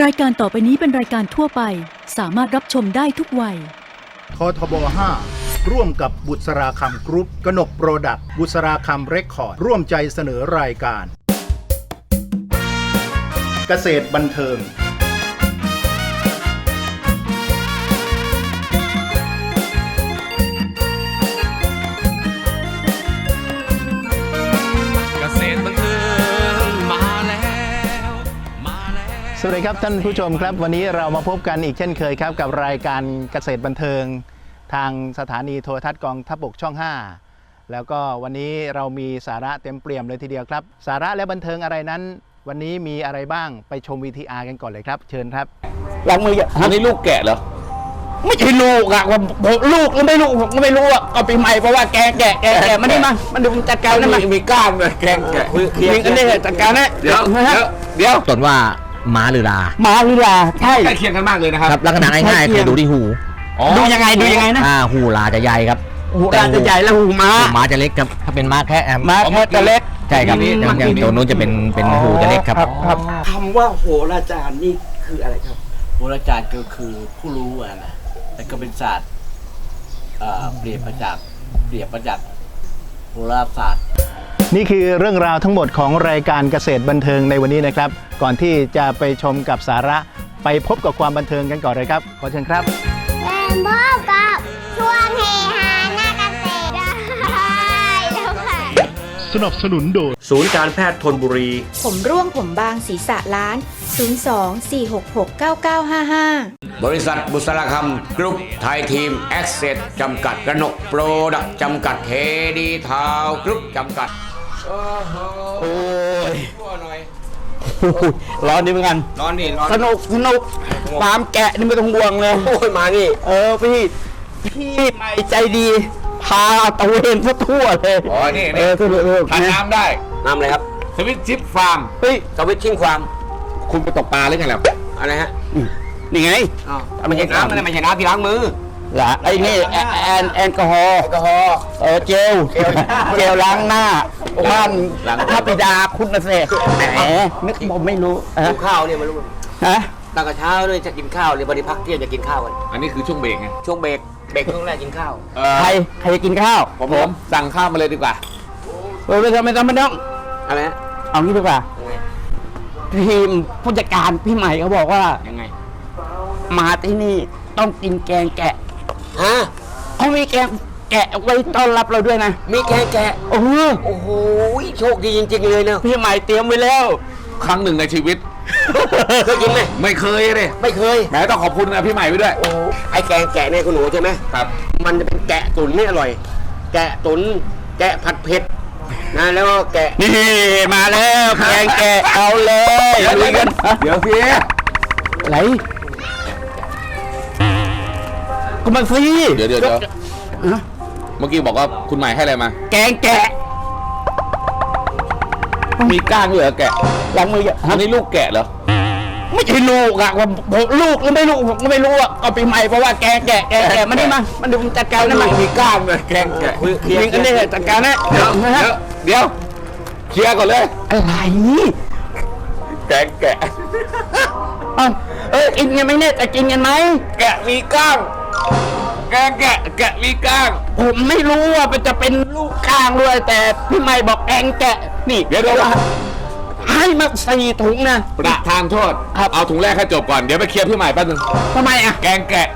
รายการต่อไปนี้เป็นรายการทั่วไป สามารถรับชมได้ทุกวัย ททบ 5 ร่วมกับบุษราคำกรุ๊ปกนกโปรดักต์บุษราคำเรคคอร์ด ร่วมใจเสนอรายการ เกษตรบันเทิง วสวัสดีครับท่านผู้ชมครับ วันนี้เรามาพบกันอีกเช่นเคยครับ กับรายการเกษตรบันเทิง ทางสถานีโทรทัศน์กองทัพบกช่อง 5 แล้วก็วันนี้เรามีสาระเต็มเปี่ยมเลยทีเดียวครับ สาระและบันเทิงอะไรนั้น วันนี้มีอะไรบ้างไปชม VTR กันก่อนเลยครับ เชิญครับล้างมืออย่าอันนี้ลูกแกะเหรอไม่ใช่ลูกอะว่าผมลูกหรือไม่ลูกผมก็ไม่รู้อะเอาปีใหม่เพราะว่าแกแกะแกะแกะมานี่มามันดูจัดการนะมามีก้างเลยแกงแกะยิงกันได้จัดการนะเดี๋ยวเดี๋ยวเดี๋ยวสนว่า ม้าหรือลาหมาลีลาใช่ใกล้เคียงกันมากเลยนะครับครับลักษณะง่ายๆคือดูที่หูอ๋อดูยังไงดูยังไงนะอ่าหูลาจะใหญ่ครับหูราจะใหญ่แล้วหูม้าหูม้าจะเล็กครับถ้าเป็นม้าแค่แอมม้าแค่จะเล็กใช่ครับอย่างอย่างตัวนู้นจะเป็นเป็นหูจะเล็กครับครับคำว่าโหราจารย์นี่คืออะไรครับ โหราจารย์ก็คือผู้รู้อะนะแต่ก็เป็นศาสตร์เอ่อเปลี่ยนมาจากเปลี่ยนมาจากโหราศาสตร์ นี่คือเรื่องราวทั้งหมดของรายการเกษตรบันเทิงในวันนี้นะครับ ก่อนที่จะไปชมกับสาระไปพบกับความบันเทิงกันก่อนเลยครับ ขอเชิญครับเป็นพบกับช่วงเฮฮาหน้าเกษตรได้แล้วค่ะสนับสนุนโดยศูนย์การแพทย์ทนบุรี ผมร่วงผมบางศีรษะล้าน 02-466-9955 บริษัทบุษราคำกรุ๊ปไทยทีม แอคเซสจำกัดกระหนกโปรดักจำกัดเคดีทาวกรุ๊ปจำกัด โอ้ยทั่วหน่อยร้อนดีเหมือนกันนอนนี่นอนสนุกสนุกฟาร์มแกะนี่ไม่ต้องห่วงเลย โอ้ยมานี่เออพี่ พี่ใหม่ใจดีพาตะเวนซะทั่วเลยอ๋อนี่เอนี่อสนุกสนุกทานนะน้ำได้น้ำอะไรครับสวิตชิปฟาร์ม เฮ้ยสวิตชิ่งฟาร์มคุณไปตกปลาหรือไงล่ะอะไรฮะนี่ไงอ้าวไม่ใช่น้ำอะไรไม่ใช่น้ำที่ล้างมือเหรอไอ้นี่แอแอนแอลกอฮอล์แอลกอฮอล์เออเจลเจลล้างหน้า บ้านล้างพระบิดาคุณนะเสกแหมนึกผมไม่รู้ฮะกินข้าวเนี่ยไม่รู้ฮะตั้งแต่เช้าเลยจะกินข้าวเลยบริพักเที่ยงจะกินข้าวกันอันนี้คือช่วงเบรกไงช่วงเบรกเบรกช่วงแรกกินข้าวเอ่อใครใครจะกินข้าวผมผมสั่งข้าวมาเลยดีกว่า เออไม่ต้องไม่ต้องไม่ต้อง อะไรฮะเอางี้ดีกว่ายังไงทีมผู้จัดการพี่ใหม่เขาบอกว่า ยังไง มาที่นี่ต้องกินแกงแกะฮะเขามีแกง แกะไว้ต้อนรับเราด้วยนะ มีแกงแกะ โอ้โหโอ้โหโชคดีจริง ๆ เลยเนอะพี่ใหม่เตรียมไว้แล้ว ครั้งหนึ่งในชีวิต เคยกินไหมไม่เคยเลยไม่เคย แหมต้องขอบคุณนะพี่ใหม่ไว้ด้วย โอ้ไอแกงแกะเนี่ยคุณหนูใช่ไหมครับ มันจะเป็นแกะตุ๋นนี่อร่อย แกะตุ๋นแกะผัดเผ็ดนะแล้วก็แกะนี่มาแล้วแกงแกะเอาเลยลุยกันฮะเดี๋ยวสิไหนก็มาสิเดี๋ยวเดี๋ยวเดี๋ยวฮะเมื่อกี้บอกว่าคุณใหม่ให้อะไรมา แกงแกะ มีก้างด้วยเหรอแกะล้างมืออย่าอัฮะนนี้ลูกแกะเหรอ ไม่ใช่ลูกอะว่าผมลูกหรือไม่ลูกผมก็ไม่รู้อะเอาปีใหม่เพราะว่าแกงแกะแกงแกะมานี่มามันดูจัดการนะมามีก้างเลยแกงแกะยิงกันได้จัดการนะเดี๋ยวเดี๋ยวเดี๋ยวเคลียร์ก่อนเลย อะไรแกงแกะเอ้าเออกินกันไหมเนี่ยจะกินกันไหมแกะมีก้าง แกงแกะแกะมีก้าง ผมไม่รู้ว่ามันจะเป็นลูกข้างด้วย แต่พี่ใหม่บอกแกงแกะ นี่เดี๋ยวเดี๋ยว ให้มาสี่ถุงนะ ประทานโทษ ครับ เอาถุงแรกให้จบก่อน เดี๋ยวไปเคลียร์พี่ใหม่แป๊บนึง ทำไมอะแกงแกะ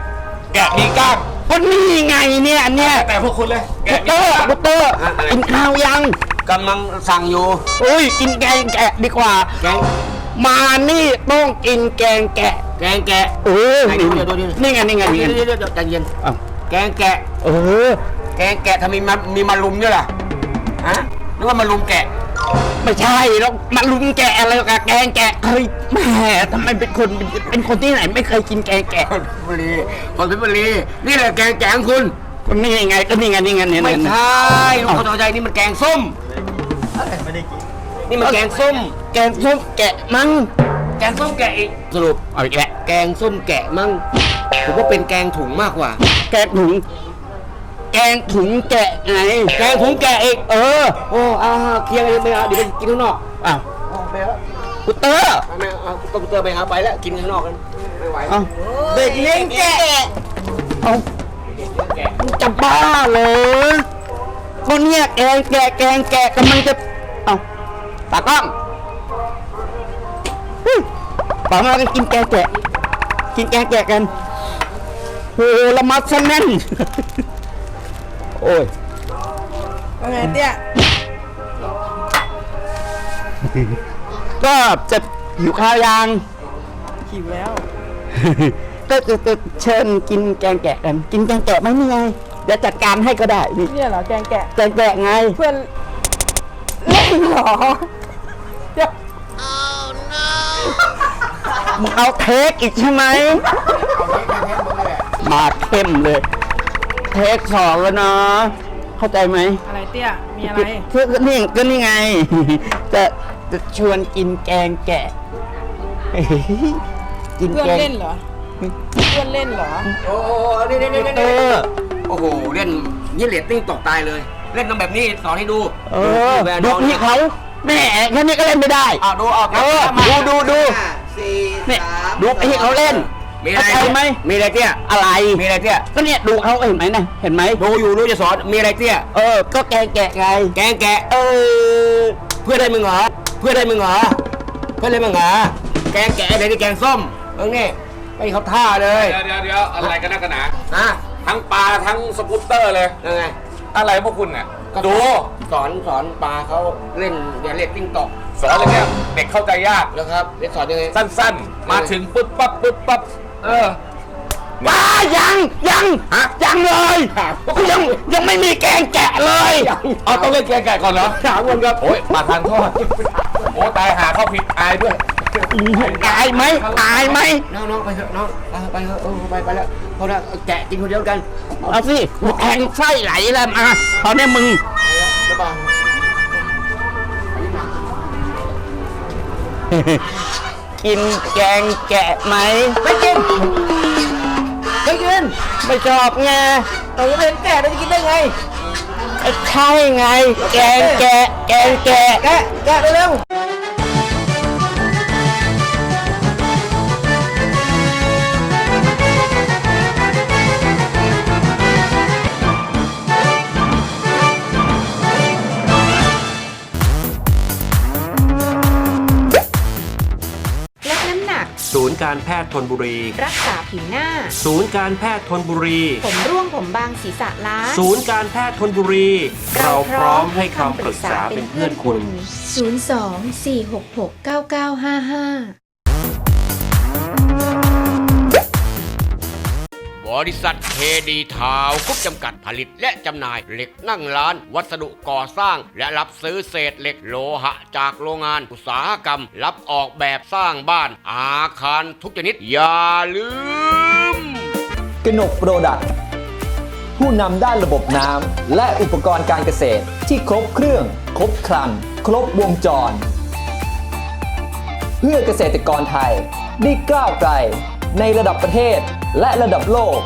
แกะมีก้าง ก็นี่ไงเนี่ยเนี่ยแต่พวกคุณเลย แกะเตอร์บุตเตอร์กินข้าวยัง กำลังสั่งอยู่ โอ้ย กินแกงแกะดีกว่า แกง มานี่ต้องกินแกงแกะ แกงแกะเออไหนดูเดี๋ยวดูดินี่ไงนี่ไงนี่ไง เดี๋ยวเดี๋ยวเดี๋ยวใจเย็นอ้าว แกงแกะ เออ แกงแกะทำไมมามีมารุมด้วยล่ะฮะนึกว่ามารุมแกะ ไม่ใช่แล้วมาลุมแกะอะไรกับแกงแกะเฮ้ยแหมทำไมเป็นคนเป็นคนที่ไหนไม่เคยกินแกงแกะคนเพชรบุรีคนเพชรบุรีนี่แหละแกงแกะของคุณ ก็นี่ไงก็นี่ไงนี่ไงเนี่ยไม่เนี่ย ใช่ลูกเขาใจนี่มันแกงส้มนี่ มันแกงส้ม แกงส้มแกะมั้ง แกงส้มแกะอีก สรุปเอาอีกแล้วแกงส้มแกะมั่งผมว่าเป็นแกงถุงมากกว่า แกงถุง แกงถุงแกะไงแกงถุงแกะอีก เออ โอ้อาเคลียร์กันไปเอาเดี๋ยวไปกินข้างนอก อ้าวกูเตอร์ไม่เอาคอมพิวเตอร์ไปหาไปแล้ว กินข้างนอกกัน ไม่ไหวเอาเด็กเลี้ยงแกะ เอามึงจะบ้าเหรอก็เนี่ยแกงแกะแกงแกะกำลังจะ เอา ตากล้องเฮ้ยป่ามากันกินแกงแกะ กินแกงแกะกันโหละมัดซะแน่น โอ้ยว่าไงเตี้ยก็จะหิวข้าวยัง หิวแล้ว ก็จะจะเชิญกินแกงแกะกัน กินแกงแกะไหมนี่ไงเดี๋ยวจัดการให้ก็ได้นี่เนี่ยเหรอแกงแกะแกงแกะไง เพื่อนเล่นเหรอ มึงเอาเทคอีกใช่ไหม มาเข้มเลย เทคสองแล้วเนาะเข้าใจไหมอะไรเตี้ย มีอะไร ก็ก็นี่ก็นี่ไง จะจะชวนกินแกงแกะ กินเพื่อนแกงเล่นเหรอ เพื่อนเล่นเหรอ โอ้โหนี่นี่นี่เอนี่อ โอ้โห เล่นยี่เหลียดติ้งตกตายเลย เล่นทำแบบนี้สอนให้ดูเออแบรนด์ดูน้องพี่เขาแหม่แค่นี้ก็เล่นไม่ได้ อะดูออกเออดูดูดู เนี่ยดูพี่เขาเล่นมีอะไรเข้าใจไหมมีอะไรเตี้ย อะไรมีอะไรเตี้ย ก็เนี่ยดูเขาเห็นไหมนะเห็นไหมดูอยู่รู้จะสอน มีอะไรเตี้ย เออ ก็แกงแกะไงแกงแกะ เออ เพื่อได้มึงเหรอ เพื่อได้มึงเหรอ เพื่อได้มึงเหรอ แกงแกะอะไรนี่แกงส้มเออนี่ไม่เขาท่าเลยเดี๋ยวเดี๋ยวเดี๋ยวอะไรกันนักกันหนาฮะทั้งปลาทั้งสกูตเตอร์เลย ยังไง อะไรพวกคุณเนี่ยก็ดู สอนสอนปลาเขาเล่นเดี๋ยวเล่นติ้งตอก สอนอะไรเนี่ยเด็กเข้าใจยาก แล้วครับเล่นสอนยังไงสั้นๆ มาถึงปุ๊บปั๊บปุ๊บปั๊บเออว้ายังยังฮะยังเลยยังยังไม่มีแกงแกะเลยเอาต้องเล่นแกงไก่ก่อนเหรอถามคนครับโอ้ยมาทานทอดโอ้ตายหาเข้าผิดอายด้วยอายไหมอายไหมน้องน้องไปเถอะน้องไปไปเถอะเออไปไปแล้วเพราะว่าแกะกินคนเดียวกันเอาสิแทงไส้ไหลแล้วมาตอนนี้มึง กินแกงแกะไหม ไม่กินไม่กินไม่ชอบไงเออเป็นแกะเราจะกินได้ไง ใช่ไง แกงแกะแกงแกะ แกะแกะเร็วล ศูนย์การแพทย์ทนบุรี รักษาผิวหน้า ศูนย์การแพทย์ทนบุรี ผมร่วงผมบางศีรษะล้านศูนย์การแพทย์ทนบุรี เราพร้อมให้คำปรึกษาเป็นเพื่อนคุณ 02-466-9955 บริษัทเคดีทาวน์กรุ๊ปจำกัดผลิตและจำหน่ายเหล็กนั่งร้าน วัสดุก่อสร้าง และรับซื้อเศษเหล็กโลหะ จากโรงงานอุตสาหกรรม รับออกแบบสร้างบ้าน อาคารทุกชนิด อย่าลืม กนกโปรดักต์ผู้นำด้านระบบน้ำและอุปกรณ์การเกษตรที่ครบเครื่อง ครบครัน ครบวงจร เพื่อเกษตรกรไทยได้ก้าวไกลในระดับประเทศ และระดับโลก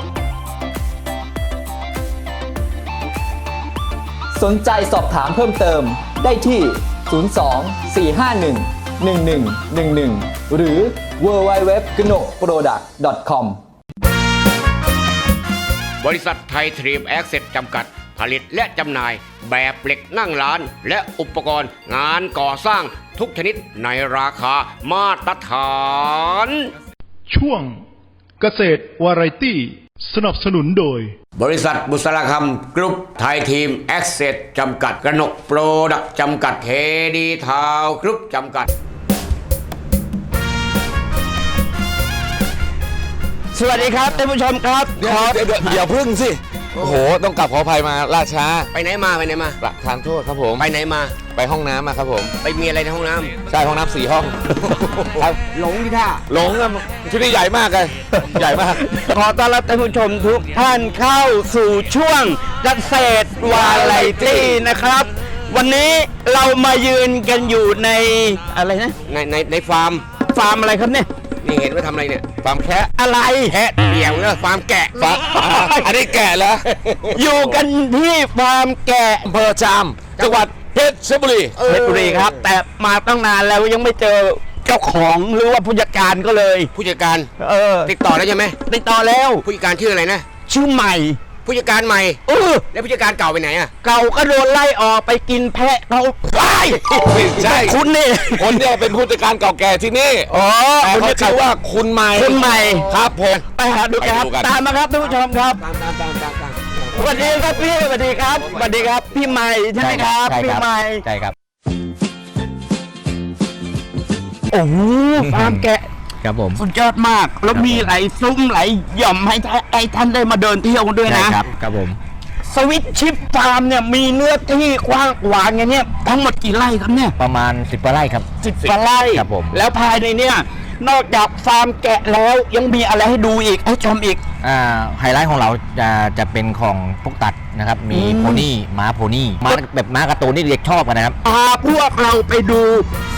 สนใจสอบถามเพิ่มเติมได้ที่ 02 451 1111 หรือ w w w g n o p r o d u c t c o m บริษัทไทยทรีมแอคเซสจำกัด ผลิตและจำหน่ายแบบเหล็กนั่งร้าน และอุปกรณ์งานก่อสร้างทุกชนิดในราคามาตรฐาน ช่วง เกษตรวาไรตี้ สนับสนุนโดย บริษัทบุษราคำกรุ๊ปไทยทีม แอคเซสจำกัดกระหนกโปรดักจำกัดเคดีทาวกรุ๊ปจำกัด สวัสดีครับท่านผู้ชมครับ ขออย่าพึ่งสิ โอ้โห ต้องกลับขออภัยมาล่าช้า ไปไหนมาไปไหนมา ประทานโทษครับผม ไปไหนมา ไปห้องน้ำมาครับผม ไปมีอะไรในห้องน้ำใช่ห้องน้ำสี่ห้อง ครับ หลงที่ท่าหลงอะชุดนี้ใหญ่มากเลย ใหญ่มาก ขอต้อนรับท่านผู้ชมทุกท่านเข้าสู่ช่วงเกษตรวาไรตี้นะครับ วันนี้เรามายืนกันอยู่ในอะไรนะในในในฟาร์ม ฟาร์มอะไรครับเนี่ย นี่เห็นว่าทำอะไรเนี่ยฟาร์มแคะอะไรแพะเดี่ยวเนอะฟาร์มแกะฟาร์มอ่าอันนี้แกะเหรออยู่กันที่ฟาร์มแกะอำเภอจามจังหวัดเพชรบุรีเพชรบุรีครับ แต่มาตั้งนานแล้วยังไม่เจอเจ้าของหรือว่าผู้จัดการก็เลย ผู้จัดการเออติดต่อแล้วใช่ไหมติดต่อแล้วผู้จัดการชื่ออะไรนะชื่อใหม่ ผู้จัดการใหม่เออแล้วผู้จัดการเก่าไปไหนอะเก่าก็โดนไล่ออกไปกินแพะเขาไปไม่ใช่คุณนี่คนเนี่ยเป็นผู้จัดการเก่าแก่ที่นี่อ๋อแต่คุณเขานี่ชื่อว่าคุณใหม่คุณใหม่ครับผมไปหาดูกันครับไปดูกันตามมาครับท่านผู้ชมครับตามตามตามตามตามสวัสดีครับพี่สวัสดีครับสวัสดีครับพี่ใหม่ใช่ไหมครับพี่ใหม่ใช่ครับโอ้โหฟาร์มแกะ ครับผม สุดยอดมาก แล้วมีไหลายซุ้มไหลายหย่อมให้ท่านไอ้ท่านได้มาเดินเที่ยวกันด้วยใช่นะ ครับครับผม สวิตชิปฟาร์มเนี่ยมีเนื้อที่กว้างขวางอย่างเนี้ยทั้งหมดกี่ไร่ครับเนี่ย ประมาณ10กว่าไร่ครับ สิบกว่าไร่ ครับผม แล้วภายในเนี่ย นอกจากฟาร์มแกะแล้วยังมีอะไรให้ดูอีกให้ชมอีก อ่าไฮไลท์ของเราจะจะเป็นของพวกตัดนะครับ มีอืม โพนี่ม้าโพนี่ม้าแบบม้าการ์ตูนนี่เด็กชอบกันนะครับ พาพวกเราไปดู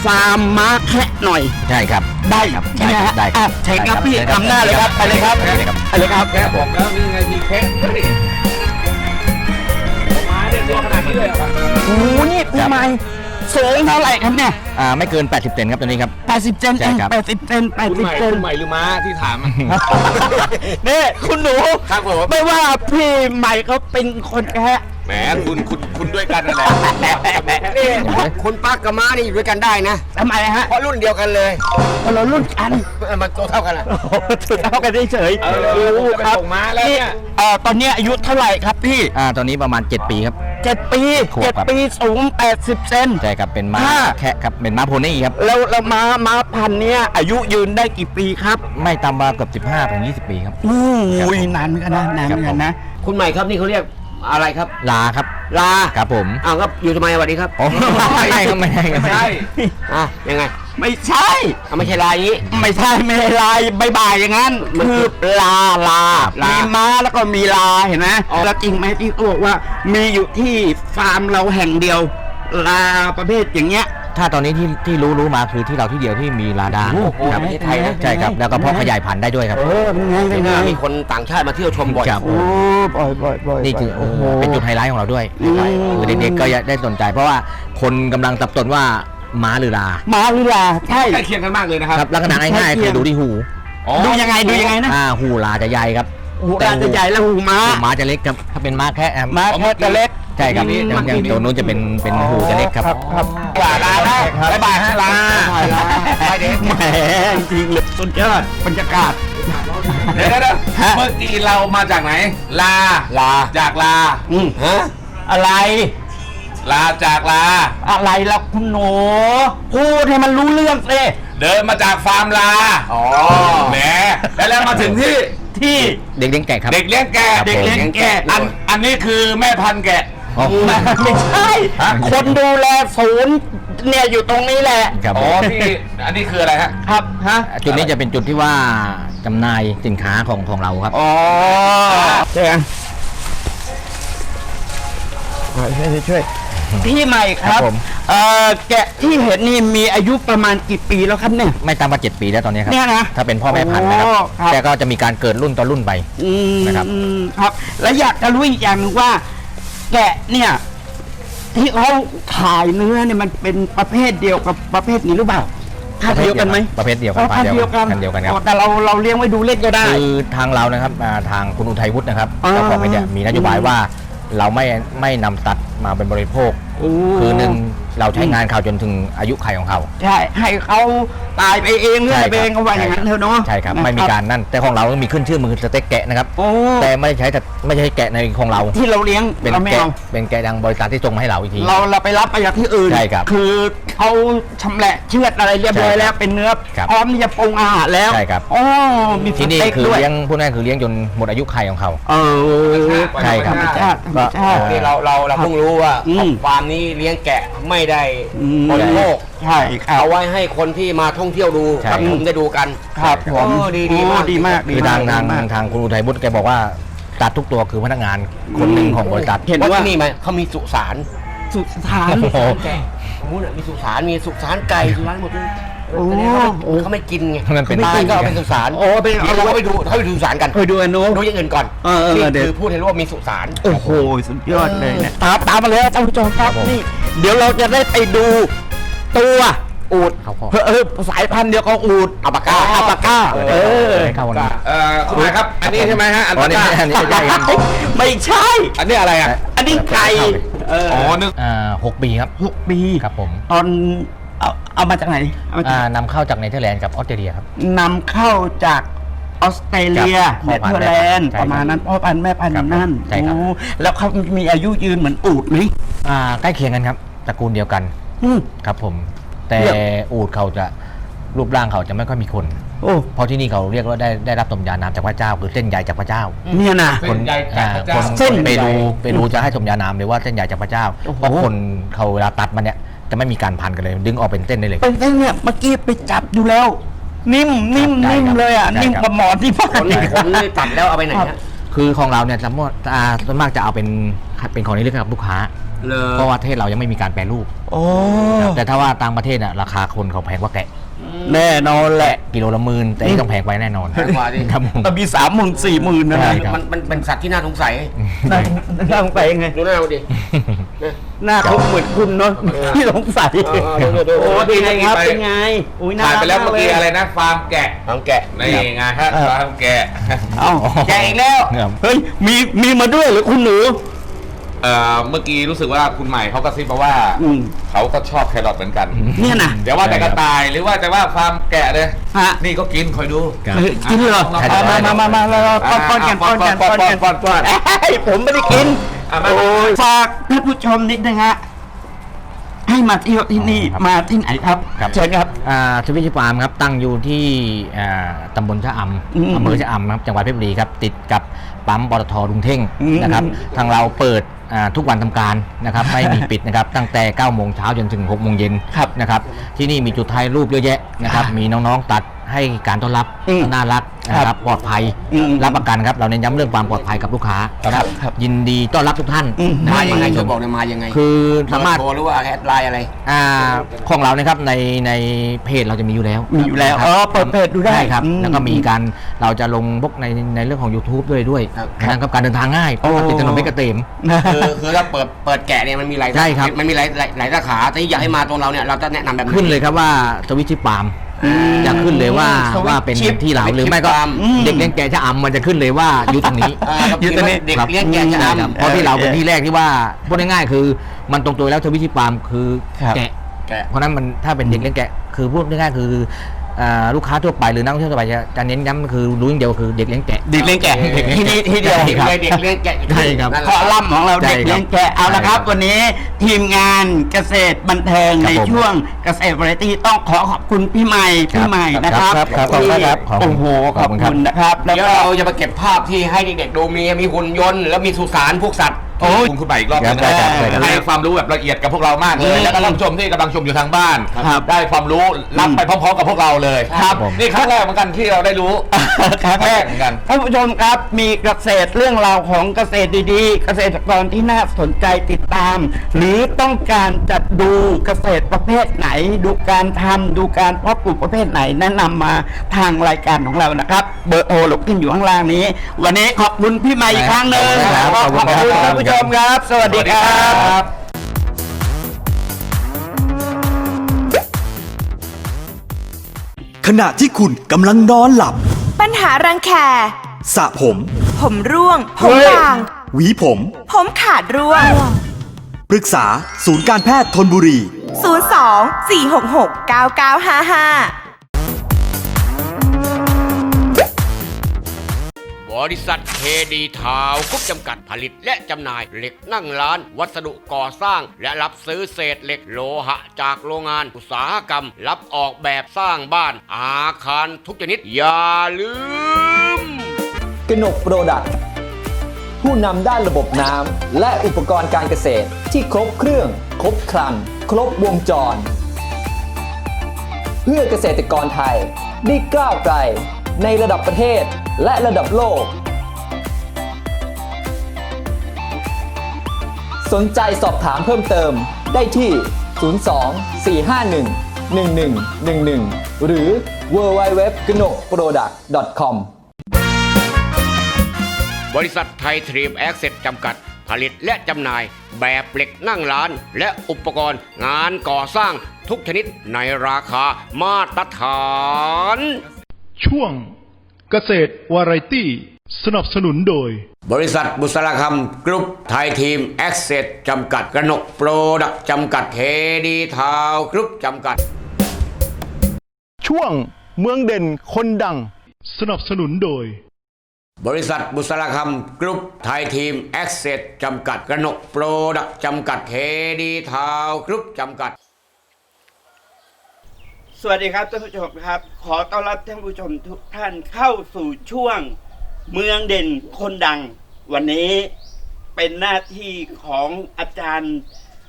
ฟาร์มม้าแคะหน่อย ใช่ครับ ได้ครับใช่ไหมฮะได้คอะรับเชิญครับได้พี่ได้ทำหน้าเลยครับไปเลยครับได้เลยครับ ไปเลยครับ แค่บอกแล้วนี่ไงมีแค่มาเนี่ยตัวขนาดนี้เลยเหรอครับโอ้โหนี่พี่ใหม่ สูงเท่าไหร่ครับเนี่ยอ่าไม่เกิน 80เซนครับตัวนี้ครับ 80เซนใช่ครับ 80เซนคุณใหม่80เซนคุณใหม่หรือม้าที่ถามอะ นี่คุณหนูครับผม ไม่ว่าพี่ใหม่เขาเป็นคนแคะแหมคุณคุณคุณด้วยกันนั่นแหละนี่คุณปักกับม้านี่อยู่ด้วยกันได้นะ ทำไมฮะเพราะรุ่นเดียวกันเลยเรารุ่นกัน มันโตเท่ากันอะโอ้โหสุดเท่ากันเฉยเออโอ้จะไปครับส่งม้าแล้วเนี่ย เอ่อตอนนี้อายุเท่าไหร่ครับพี่ อ่าตอนนี้ประมาณ 7 ปีครับ เจ็ดปีขวบเจ็ดครับ ปีสูง80เซน ใช่ครับเป็นม้าห้าแคะครับเป็นม้าโพนี่ครับแล้วแล้วม้าม้าพันธุ์เนี้ยอายุยืนได้กี่ปีครับไม่ต่ำกว่าเกือบ 15ถึง20 ปีครับ อู้ยนานเหมือนกันนะนานเหมือนกันนะ คุณใหม่ครับนี่เขาเรียกอะไรครับ ลาครับลาครับผมอ้าวครับอยู่ทำไมสวัสดีครับโอ้ไม่ใช่ครับไม่ใช่ครับ ใช่อะยังไไง ไม่ใช่อะไม่ใช่ลาอย่างนี้ ไม่ใช่ไม่ใช่ลายบายบายอย่างนั้นมันคืคืออลาลาลามีมีม้าแล้วก็มีลาเห็นไหมแล้วจริงไหมที่เขาบอกว่า มีอยู่ที่ฟาร์มเราแห่งเดียว ลาประเภทอย่างเงี้ย ถ้าตอนนี้ที่ที่รู้รู้มาคือที่เราที่เดียวที่มีลาดาโอ้โหครับประเทศไทยนะ ใช่ครับแล้วก็เพาะขยายพันธุ์ได้ด้วยครับ เออเป็นไงเป็นไงมีคนต่างชาติมาเที่ยวชมบ่อย ครับ โอ้บ่อยบ่อยบ่อยนี่คือโอ้โห เป็นจุดไฮไลท์ของเราด้วยอืม คือเด็กๆก็ได้สนใจเพราะว่าคนกำลังสับสนว่า ม้าหรือลาม้าหรือลาใช่ใกล้เคียงกันมากเลยนะครับครับลักษณะง่ายๆคือดูที่หูดูยังไงดูยังไงนะอ่าหูลาจะใหญ่ครับหูลาจะใหญ่แล้วหูม้าหูม้าจะเล็กครับถ้าเป็นม้าแค่ครับม้าแค่จะเล็กใช่ครับอืมอย่างอย่างตัวนู้นจะเป็นเป็นหูจะเล็กครับครับลาลาได้บ๊ายบายฮะลาไปเด็กแหมจริงๆเลยสุดยอดบรรยากาศเดี๋ยวเดี๋ยวเดี๋ยวเมื่อกี้เรามาจากไหน ลาลาจากลาอืมฮะอะไร ลาจากลา อะไรล่ะคุณหนูพูดให้มันรู้เรื่องสิเดินมาจากฟาร์มลาอ๋อแหมแล้วแล้วมาถึงที่ที่เด็กเลี้ยงแกะครับ เด็กเลี้ยงแกะครับเด็กเลี้ยงแกะอันอันนี้คือแม่พันธุ์แกะอ๋อ ไม่ไม่ใช่ฮะคนดูแลศูนย์เนี่ยอยู่ตรงนี้แหละ ครับอ๋อที่อันนี้คืออะไรฮะครับฮะจุดนี้จะเป็นจุดที่ว่าจำหน่ายสินค้าของของเราครับอ๋อเจ๊ช่วยช่วย พี่ใหม่คครัรับบผม เอ่อแกะที่เห็นนี่มีอายุประมาณกี่ปีแล้วครับเนี่ย ไม่ต่ำกว่า7ปีแล้วตอนนี้ครับเนี่ยนะถ้าเป็นพ่อแม่พันธุ์นะครับ โอ้ครับ แต่ก็จะมีการเกิดรุ่นต่อรุ่นไป อืมนะครับ ครับ แล้วอยากจะรู้อีกอย่างหนึงว่า แกะเนี่ย ที่เขาขายเนื้อเนี่ยมันเป็นประเภทเดียวกับประเภทนี้หรือเปล่าพันธุ์เดียวกันไหมประเภทเดียวกัอ๋นอพันธุ์เดียวกันพันธุ์เดียวกันครับ อ๋อแต่เราเราเลี้ยงไว้ดูเล่นก็ได้ คือทางเรานะครับอ่าทางคุณอุทัยวุฒินะครับอ่าเจ้าของเนี่ยมีนโยบายว่าเราไม่ไม่นำสัตว์ มาเป็นบริโภค โอ้คือหนึ่งเราใช้งานเขาจนถึงอายุไขของเขาใช่ให้เขาตายไปเองเรื่อยไปเองคเขาว่าอย่างนั้นเถอะเนาะใช่ครับไม่มีการนั่นแต่ของเรามีขึ้นชื่อมือสเต็กแกะนะครับโอ้แต่ไม่ใช้แต่ไม่ใช่แกะในของเรา ที่เราเลี้ยงเป็นเราไม่แกะเอาเป็นแกะทางบริษัทที่ส่งมาให้เราอีกทีเราเราไปรับมาจากที่อื่นใช่ครับคือเขาชำแหละเชือดอะไรเรียบร้อยใช่ครับแล้วเป็นเนื้อครับพร้อมที่จะปรุงอาหารแล้วใช่ครับอ๋อมีสที่นี่เต็กคือด้วยเลี้ยงพวกนั้นคือเลี้ยงจนหมดอายุไขของเขาเออใช่ครับธรรมชาติธรรมชาติก็นี่เราเราเราเพิ่งรู้ว่าอืมฟาร์มนี้เลี้ยงแกะไม่ได้อืมบริโภคใช่ครับ เอาไว้ให้คนที่มาท่องเที่ยวดูใช่กับผมได้ดูกัน ครับผมโอ้ดีดีโอ้มากดีมากคือทางดีทางมากทางคุณอุทัยบุตรแกบอกว่าตัดทุกตัวคือพนักงานคนหนึ่งของบริษัท เห็นว่าว่าที่นี่ไหมเขามีสุสานสุสานโอ้โห แกะสมมุติมีสุสานมีสุสานไก่สุสานหมดเลย โอ้แสดงว่าโอ้เขาไม่กินไงมันเป็น ตายก็เอาเป็นสุสานโอ้เป็นเราก็ไปดูเขาไปดูสุสานกัน เคยดูอันนู้น ดูอย่างอื่นก่อนเออเออนี่เดี๋ยว คือพูดให้รู้ว่ามีสุสาน โอ้โห สุดยอดเลยเนี่ยตามตามมาเลยท่านผู้ชมครับนี่ เดี๋ยวเราจะได้ไปดูตัวอูดเออเออสายพันธุ์เดียวกับอูดอัปปาก้าอัปปาก้าเออเข้าวันนี้ เอ่อคุณหมายครับ อันนี้ใช่ไหมฮะ อันอ๋อนี่นี้อันนี้ใช่ครับ ไม่ใช่ อันนี้อะไรอะ อันนี้ไก่เอออ๋อนึก อ่าหกปีครับหกปี ครับผม ตอน เอาเอามาจากไหนเอามาจากอ่านำเข้าจากเนเธอร์แลนด์กับออสเตรเลียครับ นำเข้าจากออสเตรเลียครับเนเธอร์แลนด์ใช่ครับประมาณนั้นพ่อพันธุ์แม่พันธุ์ครับนั่นใช่ครับ โอ้แล้วเขามีอายุยืนเหมือนอูดไหมอ่าใกล้เคียงกันครับตระกูลเดียวกันอืม ครับผม แต่เรื่องอูดเขาจะรูปร่างเขาจะไม่ค่อยมีคน โอ้เพราะที่นี่เขาเรียกว่าได้ได้รับสมญานามจากพระเจ้าคือเส้นใยจากพระเจ้า เนี่ยนะ เส้นใยจากพระเจ้าอ่คนเส้นเปรูใยเปรูจะให้สมญานามเลยว่าเส้นใยจากพระเจ้าโอ้โห เพราะคนเขาเวลาตัดมันเนี่ย จะไม่มีการพันกันเลย ดึงออกเป็นเส้นได้เลย เป็นเส้นเนี่ยเมื่อกี้ไปจับดูแล้ว นิ่มนิ่มใช่นิ่มครับเลยอะใช่นิ่มครับกว่าหมอนที่บ้าขนนขนนี่ตัดแล้วเอาไปไหนฮะคือของเราเนี่ยสมมติอ่าส่วนมากจะเอาเป็นเป็นของนี้เลือกกับลูกค้า เลยเพราะว่าประเทศเรายังไม่มีการแปรรูป โอ้ครับแต่ถ้าว่าต่างประเทศน่ะราคาคนเขาแพงกว่าแกะ แน่นอนแหละ กิโลละหมื่นแต่นี่ต้องแพงไปแน่นอนแพงกว่าดิ ครับผม แต่มีสามหมื่นสี่หมื่นนะใช่ครับ มันมันเป็นสัตว์ที่น่าสงสัยน่าน่าสงสัยไง ดูหน้ามันดิ หน้าเขาเหมือนคุณเนาะที่สงสัยเออเออดูดูดู โอ้เป็นไงครับไปเป็นไง อุ้ยน่าผ่านรักไปแล้วเมื่อกี้ากอะไรนะฟาร์มแกะเอาแกะนี่ไงฮะฟาร์มแกะ เอ้าแกอีกแล้ว ครับ เฮ้ยมีมีมาด้วยเหรือคุณหนู เอ่อเมื่อกี้รู้สึกว่าคุณใหม่เขากระซิบมาว่าอืม เขาก็ชอบแครอทเหมือนกันเนี่ยนะเดี๋ยวว่าแต่กระต่ายหรือว่าแต่ว่าฟาร์มแกะเลยฮะนี่ก็กินคอยดู ครับ เฮ้ยกินเหรอใช่ มามามามามามาป้อนป้อนกันป้อนกันป้อนกันป้อนป้อนเอ้ยผมไม่ได้กิน อะมา โอ้ยฝากท่านผู้ชมนิดนึงฮะ ให้มาเที่ยวที่นี่ครับมาที่ไหนครับครับ เชิญครับ อ่าสวิชฟาร์มครับตั้งอยู่ที่อ่าตำบลชะออืมำอำเภอชะอำครับจังหวัดเพชรบุรีครับติดกับปั๊มปตทลุงเท่งอืมนะครับทางเราเปิดอ่าทุกวันทำการนะครับไม่มีปิดนะครับตั้งแต่9โมงเช้าจนถึง6โมงเย็นครับนะครับที่นี่มีจุดถ่ายรูปเยอะแยะนะครับอ่ามีมีน้องๆตัด ให้การต้อนรับอืมน่ารักนะครับปลอดภัยอืมรับประกันครับ เราเน้นย้ำเรื่องความปลอดภัยกับลูกค้าครับครับ ยินดีต้อนรับทุกท่านอืม นะมายังไงชช่วยมบอกหน่อยมายังไงคือสามารถเบอโทรหรือว่าแอดไลน์อะไร อ่าของเรานะครับในในเพจเราจะมีอยู่แล้วมีอยู่แล้วนะครับอ๋อเปิดเพจดูได้ใช่ครับ อืมแล้วก็มีการเราจะลงพวกในในเรื่องของ YouTube ด้วยด้วยครับ นะครับการเดินทางง่ายเพราะว่าโอ้ติดถนนเพชรเกษมคือคือถ้าเปิดเปิดแกะเนี่ยมันมีหลายใช่ครับ มันมีหลายหลายหลายสาขาแต่ที่อยากให้มาตรงเราเนี่ยเราจะแนะนำแบบไหนขึ้นเลยครับว่าสวิตชิปาล์ม จะขึ้นเลยว่าสวิตช์ว่าเป็นชิปที่เราหรือไม่ก็สวิตช์ปาล์มเด็กเลี้ยงแกะชะอำมันจะขึ้นเลยว่าอยู่ตรงนี้อ่าครับอยู่ตรงนี้ เด็กครับเลี้ยงแกะชะใช่ครับอำเพราะที่เราเป็นที่แรกที่ว่าพูดง่ายๆคือมันตรงตัวแล้วสวิตชิปาล์มคือครับ แกะ แกะ เพราะฉะนั้นมันถ้าเป็นเด็กเลี้ยงแกะคือพูดง่ายๆคือ อ่าลูกค้าทั่วไปหรือนักท่องเที่ยวทั่วไปจะจะเน้นย้ำคือรู้อย่างเดียวคือเด็กเลี้ยงแกะ เด็กเลี้ยงแกะเด็กเลี้ยงที่นี่แกะที่เดียวใช่ครับเด็กเลี้ยงแกะใช่ครับนั่นแหคอละลัมน์ของเราใช่เด็กครับเลี้ยงแกะเอาละครับใช่ครับ วันนี้ทีมงานเกษตรบันเทิงครับในผมช่วงเกษตรวาไรตี้ต้องขอขอบคุณพี่ใหม่ครับพี่ใหม่นะครับครับครับขอบคุณครับขอบคุณโอ้โหขขออบบคุณคุณนะครับแล้วเดี๋ยวก็ เราจะมาเก็บภาพที่ให้เด็กๆดูมีมีหุ่นยนต์แล้วมีสุสานพวกสัตว์ โอ้คุณคุณใหม่อีกรอบหนึงครับนะได้ครับได้ครับให้ความรู้แบบละเอียดกับพวกเรามากเลยแล้วก็ท่านผู้ชมที่กำลังชมอยู่ทางบ้าน ครับได้ความรู้รับไปพร้อมๆกับพวกเราเลยครับนี่ครั้งแรกเหมือนกันที่เราได้รู้ ครั้งแรกเหมือนกันท่านผู้ชมครับมีเกษตรเรื่องราวของเกษตรดีๆ เกษตรกรที่น่าสนใจติดตาม หรือต้องการจะดูเกษตรประเภทไหน ดูการทำดูการเพาะปลูกประเภทไหนแนะนำมาทางรายการของเรานะครับ เบอร์โทรหลบขึ้นอยู่ข้างล่างนี้ วันนี้ขอบคุณพี่ใหม่อีกครั้งหนึ่งครับขอบขอบคุณคุณครับ ท่านผู้ชมครับ สวัสดีครับขณะที่คุณกำลังนอนหลับ ปัญหารังแค สระผม ผมร่วง ผมเฮ้ยบาง หวีผม ผมขาดร่วง ปรึกษาศูนย์การแพทย์ทนบุรี 02 466 9955 บริษัทเคดีทาวกุ๊ปจำกัดผลิตและจำหน่ายเหล็กนั่งร้าน วัสดุก่อสร้าง และรับซื้อเศษเหล็กโลหะ จากโรงงานอุตสาหกรรม รับออกแบบสร้างบ้าน อาคารทุกชนิด อย่าลืม กนกโปรดักต์ผู้นำด้านระบบน้ำและอุปกรณ์การเกษตรที่ครบเครื่อง ครบครัน ครบวงจร เพื่อเกษตรกรไทยได้ก้าวไกลในระดับประเทศ และระดับโลก สนใจสอบถามเพิ่มเติมได้ที่ 02 451 1111 หรือ www g n o k p r o d u c t com บริษัทไทยทรีมแอคเซสจำกัดผลิตและจำหน่ายแบบเหล็กนั่งร้าน และอุปกรณ์งานก่อสร้างทุกชนิดในราคามาตรฐาน ช่วง เกษตรวาไรตี้ สนับสนุนโดย บริษัทบุษราคำกรุ๊ปไทยทีม แอคเซสจำกัดกระหนกโปรดักจำกัดเคดีทาวกรุ๊ปจำกัด ช่วงเมืองเด่นคนดัง สนับสนุนโดย บริษัทบุษราคำกรุ๊ปไทยทีม แอคเซสจำกัดกระหนกโปรดักจำกัดเคดีทาวกรุ๊ปจำกัด สวัสดีครับท่านผู้ชมครับ ขอต้อนรับท่านผู้ชมทุกท่านเข้าสู่ช่วงเมืองเด่นคนดัง วันนี้เป็นหน้าที่ของอาจารย์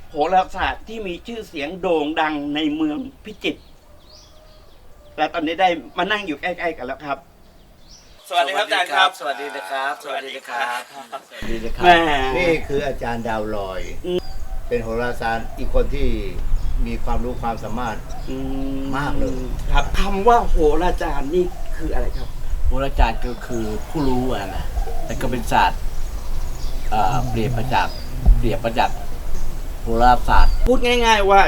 โหราศาสตร์ที่มีชื่อเสียงโด่งดังในเมืองพิจิตรและตอนนี้ได้มานั่งอยู่ใกล้ๆกันแล้วครับ สวัสดีครับอาจารย์ครับ สวัสดีนะครับ สวัสดีนะครับ สวัสดีนะครัแม่นี่คืออาจารย์ดาวลอย เป็นโหราศาสตร์อีกคนที่ มีความรู้ความสามารถมากเลย ครับคำว่าโหราจารย์นี่คืออะไรครับ โหราจารย์ก็คือผู้รู้อะนะแต่ก็เป็นศาสตร์เอ่อเปรียบประจักษ์เปรียบประจักษ์โหราศาสตร์ พูดง่าย ๆ ว่า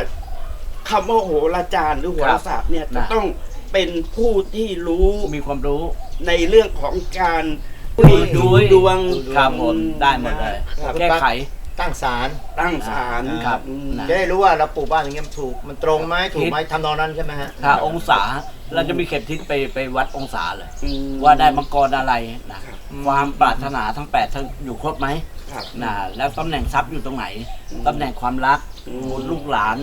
คำว่าโหราจารย์หรือโหราศาสตร์เนี่ยจะนะต้องเป็นผู้ที่รู้มีความรู้ ในเรื่องของการดูดูดวงครับผมได้หมดเลย ครับ แก้ไข ตั้งศาลตั้งศาลครับอืมนะ จะได้รู้ว่าเราปลูกบ้านอย่างเงี้ยมันถูกมันตรงไหมถูกไหมทำนองนั้นใช่ไหมฮะถ้าองศาเราจะมีเข็มทิศไปไปวัดองศาเลย อืม ว่าได้มังกรอะไรนะความปรารถนาทั้งแปดทั้งอยู่ครบไหมครับ นะแล้วตำแหน่งทรัพย์อยู่ตรงไหนตำแหน่งความรักบุตรลูกหลาน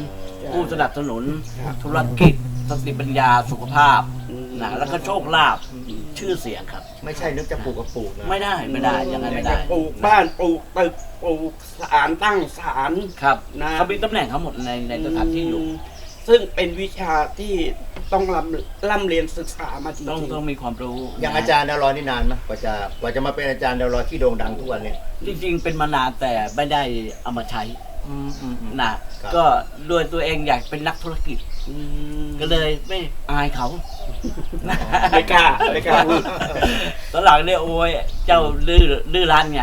ผู้สนับสนุน ธุรกิจสติปัญญาสุขภาพนะแล้วก็โชคลาภ ชื่อเสียงครับ ไม่ใช่นึกจะปลูกก็ปลูกนะไม่ได้ไม่ได้อยังไงไม่ได้ปลูกบ้านปลูกตึกปลูกศาลตั้งศาล ครับนะ เขามีตำแหน่งทั้งหมดในในสถานที่อยู่ ซึ่งเป็นวิชาที่ต้องร่ำร่ำเรียนศึกษามาจริงๆต้องต้องมีความรู้อย่างอาจารย์ดาวลอยนี่นานไหมกว่าจะกว่าจะมาเป็นอาจารย์ดาวลอยที่โด่งดังทุกวันเนี่ย จริง ๆ เป็นมานานแต่ไม่ได้เอามาใช้นะ ครับ ก็โดยตัวเองอยากเป็นนักธุรกิจ ก็เลยไม่อายเขาไม่กล้าไม่กล้าพูดตอนหลังเนี่ยโอ้ยเจ้าดื้อดื้อรั้นไง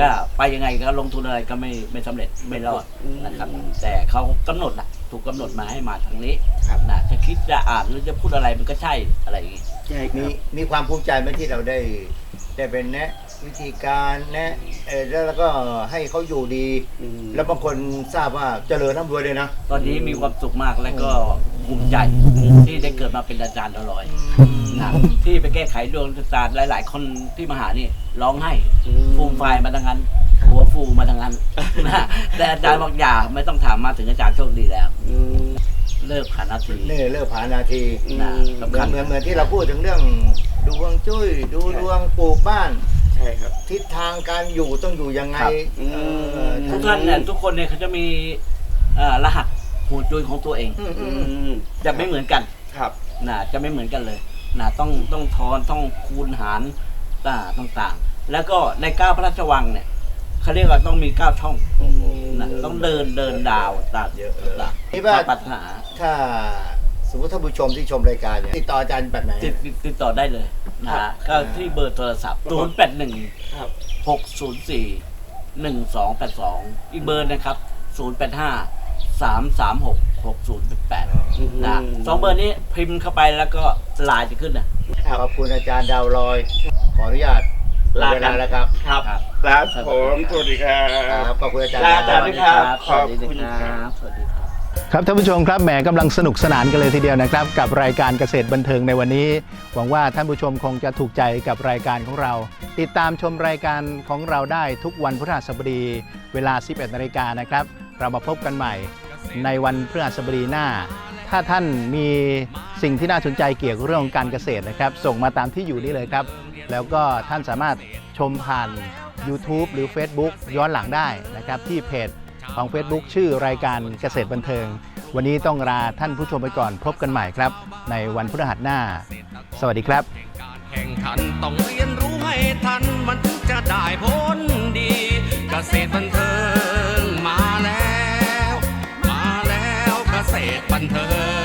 ก็ไปยังไงก็ลงทุนอะไรก็ไม่ไม่สำเร็จไม่รอดนะครับ แต่เขากำหนดนะถูกกำหนดมาให้มาทางนี้นะจะคิดจะอ่านหรือจะพูดอะไรมันก็ใช่อะไรอย่างงี้มีมีความภูมิใจไหมที่เราได้ได้เป็นแนะ วิธีการแนะเออแล้วแล้วก็ให้เขาอยู่ดีแล้วบางคนทราบว่าเจริญร่ำรวยเลยนะ ตอนนี้มีความสุขมากและก็ภูมิใจที่ได้เกิดมาเป็นอาจารย์ดลอยนะที่ไปแก้ไขดวงชะตาหลาย ๆ คนที่มาหานี่ร้องไห้ฟูมไฟายมาทางนั้น หัวฟูมาทางนั้นนะแต่อาจารย์บอกอย่าไม่ต้องถามมาถึงอาจารย์โชคดีแล้วเลิกผ่านนาที นี่เลิกผ่านนาทีนะเหสำคัญมือนเหมือนที่เราพูดถึงเรื่อง ดูดวงจุ้ย ดูดวงปลูกบ้าน ใช่ครับ ทิศทางการอยู่ต้องอยู่ยังไงครับ เออทุกท่านเนี่ยทุกคนเนี่ยเขาจะมีเอ่อรหัสหัวจุยของตัวเอง อืมอืมอืมจะไม่เหมือนกันครับ นะจะไม่เหมือนกันเลยนะต้องต้องทอนต้องคูณหารต่างต่างๆ แล้วก็ในเก้าพระราชวังเนี่ยเขาเรียกว่าต้องมีเก้าช่องนะต้องเดินเดินดาวต่างเยอะเลยต่างนี่ว่าปรารถนาถ้า สมมติท่านผู้ชมที่ชมรายการเนี่ยติดต่ออาจารย์แบบไหนติดติดติดต่อได้เลยนะก็ที่เบอร์โทรศัพท์ 0 8 1 ครับ 6 0 4 1 2 8 2 อีกเบอร์นะครับ 0 8 5 3 3 6 6 0 8 8นะสองเบอร์นี้พิมพ์เข้าไปแล้วก็ไลน์จะขึ้นนะ ขอบคุณอาจารย์ดาวลอย ขออนุญาตลาลาเวกัลานแล้วครับครับ ครับผม สวัสดีครับครับขอบคุณอาจารย์ลาอาจารย์ด้วยครับสวัสดีครับ สวัสดีครับ ครับท่านผู้ชมครับแหมกำลังสนุกสนานกันเลยทีเดียวนะครับ กับรายการเกษตรบันเทิงในวันนี้ หวังว่าท่านผู้ชมคงจะถูกใจกับรายการของเรา ติดตามชมรายการของเราได้ทุกวันพฤหัสบดีเวลา 11นาฬิกานะครับ เรามาพบกันใหม่ในวันพฤหัสบดีหน้า ถ้าท่านมีสิ่งที่น่าสนใจเกี่ยวกับเรื่องของการเกษตรนะครับ ส่งมาตามที่อยู่นี้เลยครับ แล้วก็ท่านสามารถชมผ่าน YouTube หรือ Facebook ย้อนหลังได้นะครับที่เพจ ของ Facebook ชื่อรายการเกษตรบันเทิง วันนี้ต้องลาท่านผู้ชมไปก่อนพบกันใหม่ครับ ในวันพฤหัสหน้า สวัสดีครับแข่งขันต้องเรียนรู้ให้ทันมันถึงจะได้ผลดี เกษตรบันเทิงมาแล้ว มาแล้วเกษตรบันเทิง